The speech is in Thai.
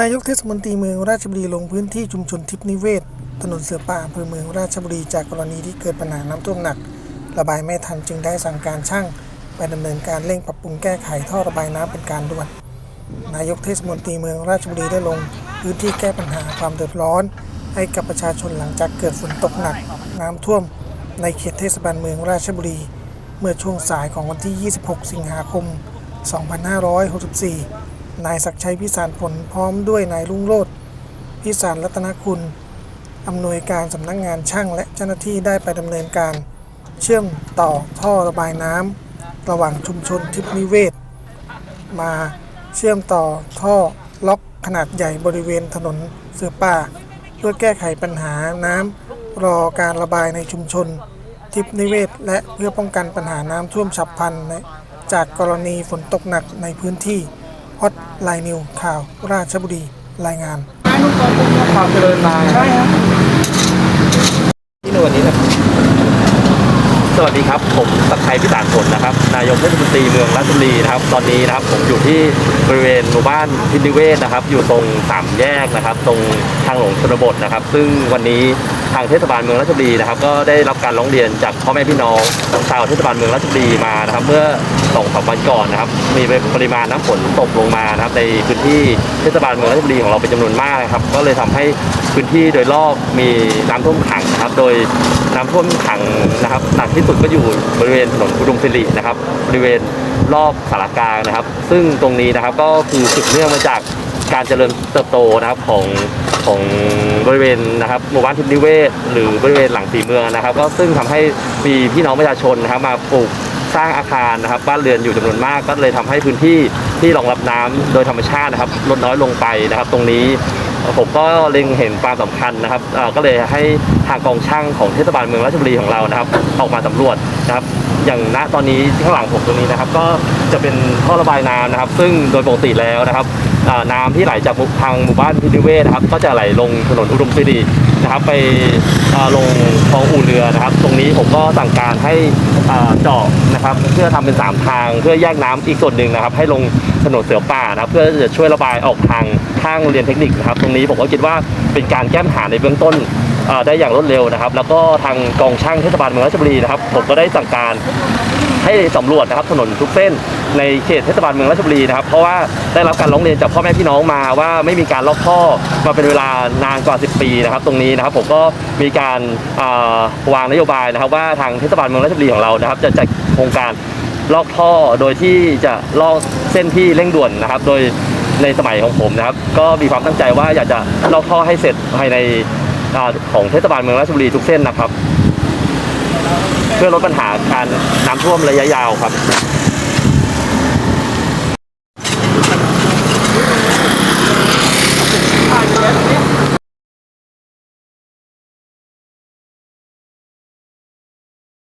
นายกเทศมนตรีเมืองราชบุรีลงพื้นที่ชุมชนทิพนิเวศ ถนนเสือป่าอำเภอเมืองราชบุรีจากกรณีที่เกิดปัญหาน้ำท่วมหนัก ระบายไม่ทันจึงได้สั่งการช่างไปดำเนินการเร่งปรับปรุงแก้ไขท่อระบายน้ำเป็นการด่วน นายกเทศมนตรีเมืองราชบุรีได้ลง พื้นที่แก้ปัญหาความเดือดร้อน ให้กับประชาชนหลังจากเกิดฝนตกหนัก น้ำท่วม ในเขตเทศบาลเมืองราชบุรี เมื่อช่วงสายของวันที่ 26 สิงหาคม 2564 นายศักชัยพิสารผลพร้อมด้วยนายรุ่งโรจน์พิสารรัตนคุณอำนวยการสำนักงานช่างและเจ้าหน้าที่ได้ไปดำเนินการ เชื่อมต่อท่อระบายน้ำระหว่างชุมชนทิพนิเวศ มาเชื่อมต่อท่อล็อกขนาดใหญ่บริเวณถนนเสือป่า เพื่อแก้ไขปัญหาน้ำรอการระบายในชุมชน ทิพนิเวศ และเพื่อป้องกันปัญหาน้ำท่วมฉับพลันจากกรณีฝนตกหนักในพื้นที่ อตไลน์นิวข่าว ราชบุรี รายงานความเจริญมาใช่ครับที่นวันนี้นะครับ สวัสดีครับ ผมสักดิ์ชัยพิสารผลนะครับ นายกเทศมนตรีเมืองราชบุรีนะครับ ตอนนี้นะครับ ผมอยู่ที่บริเวณหมู่บ้านพินิเวศนะครับ อยู่ตรงสามแยกนะครับ ตรงทางหลวงชนบทนะครับ ซึ่งวันนี้ ทางเทศบาลเมืองราชบุรีนะครับ ก็ได้รับการร้องเรียนจากพ่อแม่พี่น้องชาวเทศบาลเมืองราชบุรีมานะครับ เมื่อสองสามวันก่อนนะครับ มีปริมาณน้ำฝนตกลงมานะครับ ในพื้นที่เทศบาลเมืองราชบุรีของเราเป็นจำนวนมากนะครับ ก็เลยทำให้พื้นที่โดยรอบมีน้ำท่วมขังนะครับ โดยน้ำท่วมขังนะครับหนักที่สุดก็อยู่บริเวณถนนอุดมสิรินะครับ บริเวณรอบสารกลางนะครับ ซึ่งตรงนี้นะครับก็คือสืบเนื่องมาจากการเจริญเติบโตนะครับของ ของบริเวณนะครับหมู่บ้านทิพย์นิเวศ หรือบริเวณหลังสีเมืองนะครับ ก็ซึ่งทำให้มีพี่น้องประชาชนนะครับมาปลูกสร้างอาคารนะครับ บ้านเรือนอยู่จำนวนมาก ก็เลยทำให้พื้นที่ที่รองรับน้ำโดยธรรมชาตินะครับลดน้อยลงไปนะครับ ตรงนี้ ผมก็เล็งเห็นความสำคัญนะครับก็เลยให้ทางกองช่างของเทศบาลเมืองราชบุรีของเรานะครับ ออกมาสำรวจนะครับอย่างณตอนนี้ที่ข้างหลังผมตรงนี้นะครับ ก็จะเป็นท่อระบายน้ำนะครับ ซึ่งโดยปกติแล้วนะครับน้ำที่ไหลจากทางหมู่บ้านพินิเวศนะครับ ก็จะไหลลงถนนอุดมสิรินะครับไปลงคลองอู่เรือนะครับ ตรงนี้ผมก็สั่งการให้เจาะนะครับ เพื่อทำเป็นสามทาง เพื่อแยกน้ำอีกส่วนหนึ่งนะครับ ให้ลงถนนเสือป่านะครับ เพื่อจะช่วยระบายออกทางข้างเรียนเทคนิคนะครับ ตรงนี้ผมก็คิดว่าเป็นการแก้ปัญหาในเบื้องต้นได้อย่างรวดเร็วนะครับ แล้วก็ทางกองช่างเทศบาลเมืองราชบุรีนะครับ ผมก็ได้สั่งการ ให้สำรวจนะครับถนนทุกเส้นในเขตเทศบาลเมืองราชบุรีนะครับ เพราะว่าได้รับการร้องเรียนจากพ่อแม่พี่น้องมาว่าไม่มีการลอกท่อมาเป็นเวลานานกว่า 10 ปีนะครับ ตรงนี้นะครับผมก็มีการาวางนโยบายนะครับ ว่าทางเทศบาลเมืองราชบุรีของเรานะครับ จะจัดโครงการลอกท่อโดยที่จะลอกเส้นที่เร่งด่วนนะครับ โดยในสมัยของผมนะครับ ก็มีความตั้งใจว่าอยากจะลอกท่อให้เสร็จภายในของเทศบาลเมืองราชบุรีทุกเส้นนะครับ เพื่อลดปัญหาการน้ำท่วมระยะยาวครับ